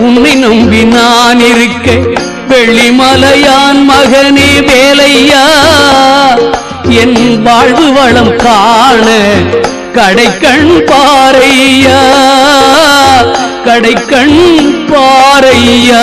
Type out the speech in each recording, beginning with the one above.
உன்னை நம்பி நான் இருக்க வெள்ளிமலையான் மகனே வேலையா? என் வாழ்வு வளம் காண கடைக்கண் பாறையா? கடைக்கண் பாறையா?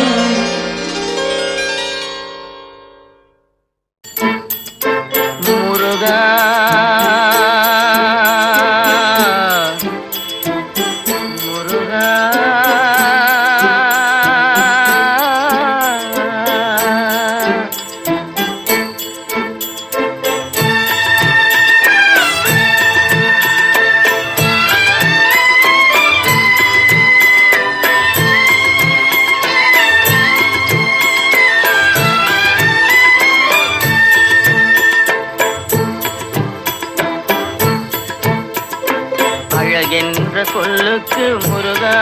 சொல்லுக்கு முருகா.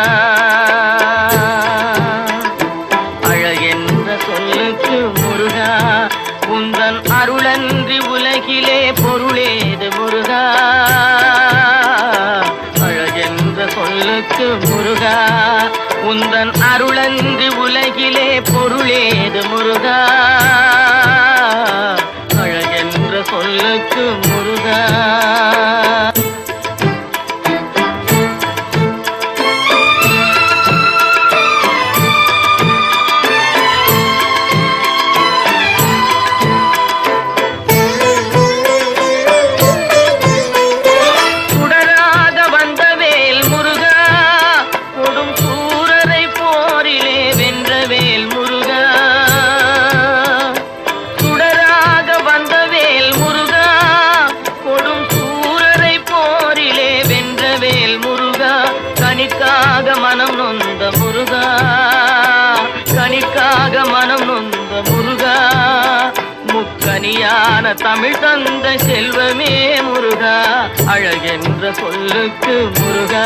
சொல்லுக்கு முருகா.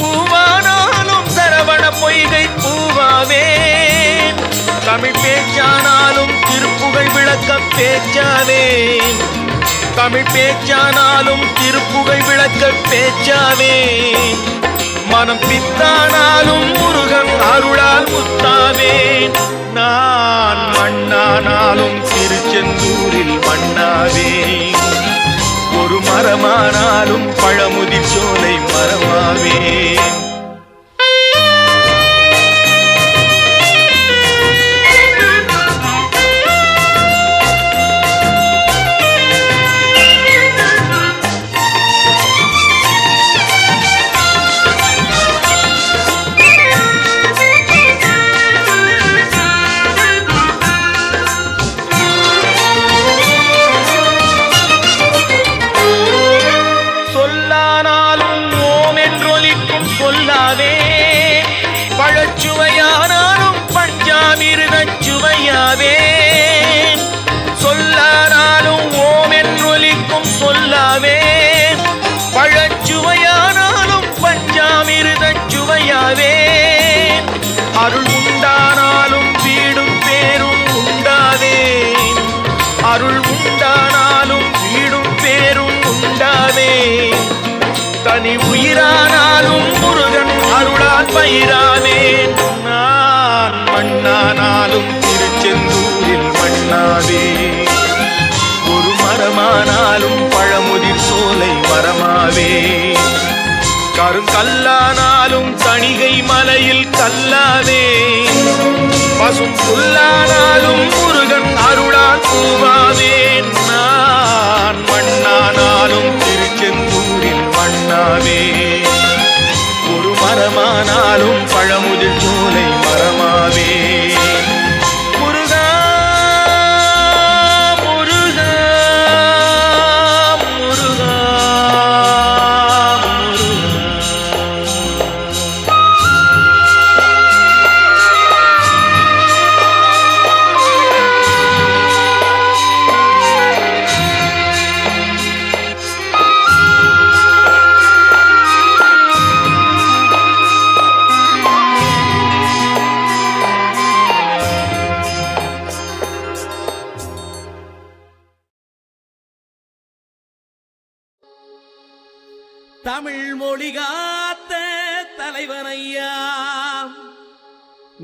பூவானாலும் சரவண பொய்கை பூவாவே. தமிழ் பேச்சானாலும் திருப்புகழ் விளக்கம் பேச்சாவே. தமிழ் பேச்சானாலும் திருப்புகழ் விளக்க பேச்சாவே. மனம் பித்தானாலும் முருகன் அருளால் முத்தாவே. நான் மண்ணானாலும் திருச்செந்தூரில் மண்ணாவே. ஒரு மரமானாலும் பழமுதிர் சோலை மரமாவே. அருளால் பயிராவே நான் மண்ணானாலும் திருச்செந்தூரில் மண்ணாவே ஒரு மரமானாலும் பழமுதிர் சோலை மரமாவே. கருங்கல்லானாலும் தணிகை மலையில் கல்லாவே பசும் புல்லானாலும் முருகன்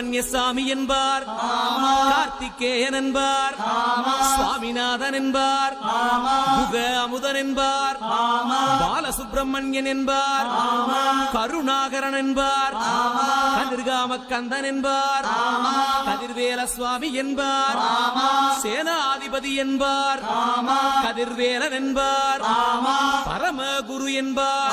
சுப்பிரமணிய சாமி என்பார். கார்த்திகேயன் என்பார். சுவாமிநாதன் என்பார். முக அமுதன் என்பார். பாலசுப்பிரமணியன் என்பார். கருணாகரன் என்பார். கதிர்காம கந்தன் என்பார். கதிர்வேல சுவாமி என்பார். சேனாதிபதி என்பார். கதிர்வேலன் என்பார். பரமகுரு என்பார்.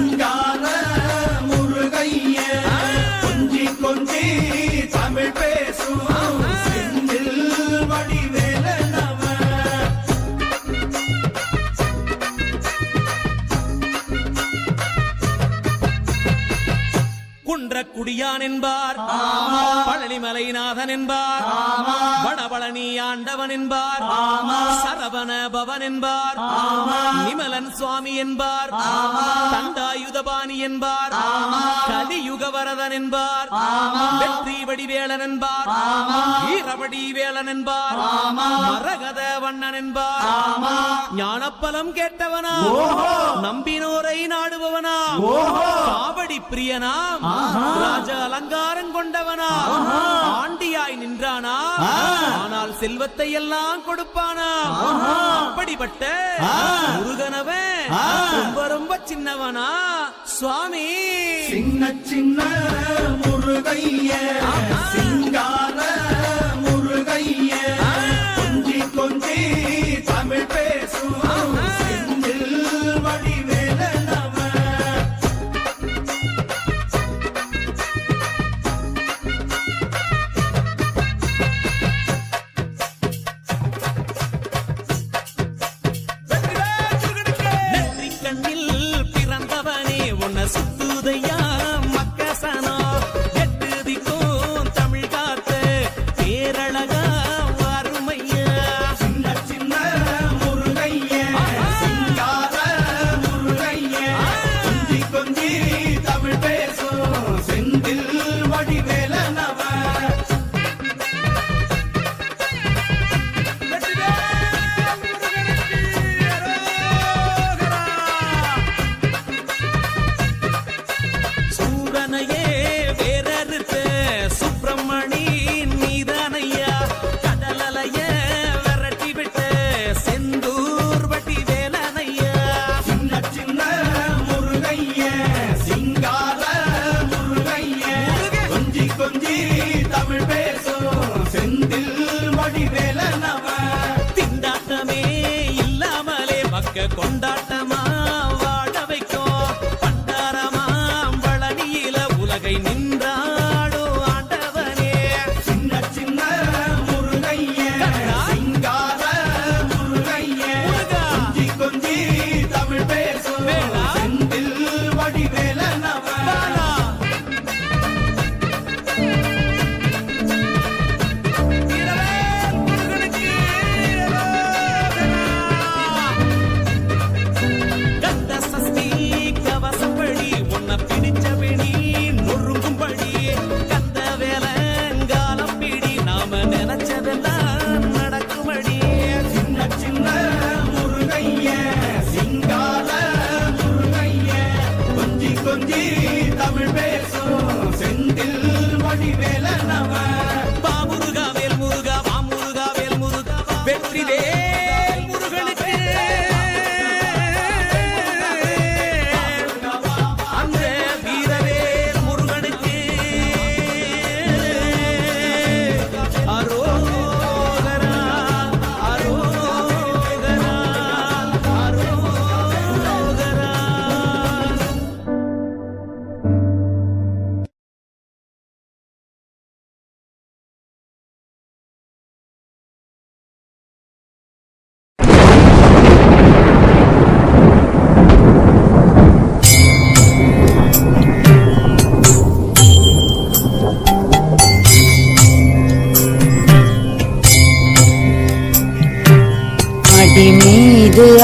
குன்றக்குடியான் என்பார் பழனிமலைநாதன் என்பார் வடபழனி ஆண்டவன் என்பார் சரவண பவன் என்பார். நிமலன் சுவாமி என்பார். தண்டாயுதபாணி என்பார். கலியுக வரதன் என்பார். வெற்றி வடிவேலன் என்பார். வீரவடி வேலன் என்பார். மரகத வண்ணன் என்பார். ஞானப்பலம் கேட்டவனா நம்பினோரை நாடுபவனா காவடி பிரியனாம். ராஜ அலங்காரம் கொண்டவனா ஆண்டியாய் நின்றானா ஆனால் செல்வத்தை எல்லாம் கொடுப்பானா அப்படிப்பட்ட முருகனவன். ரொம்ப ரொம்ப சின்னவனா? சுவாமி. சின்ன சின்ன முருகைய சிங்கார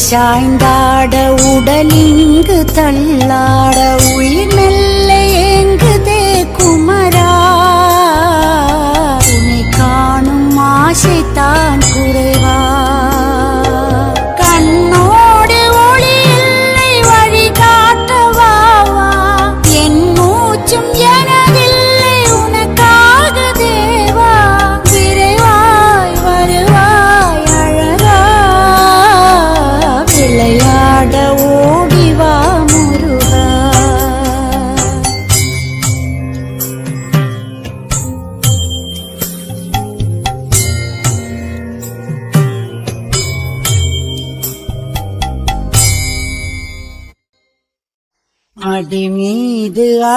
சாய்ந்தாட உடலிங்கு தள்ளாட உயிர் மெல்ல ஏங்குதே குமரா. உன்னை காணும் ஆசைத்தான் குறைவா. கண்ணோடு ஒளி இல்லை வழி காட்டவாவா என் மூச்சும் என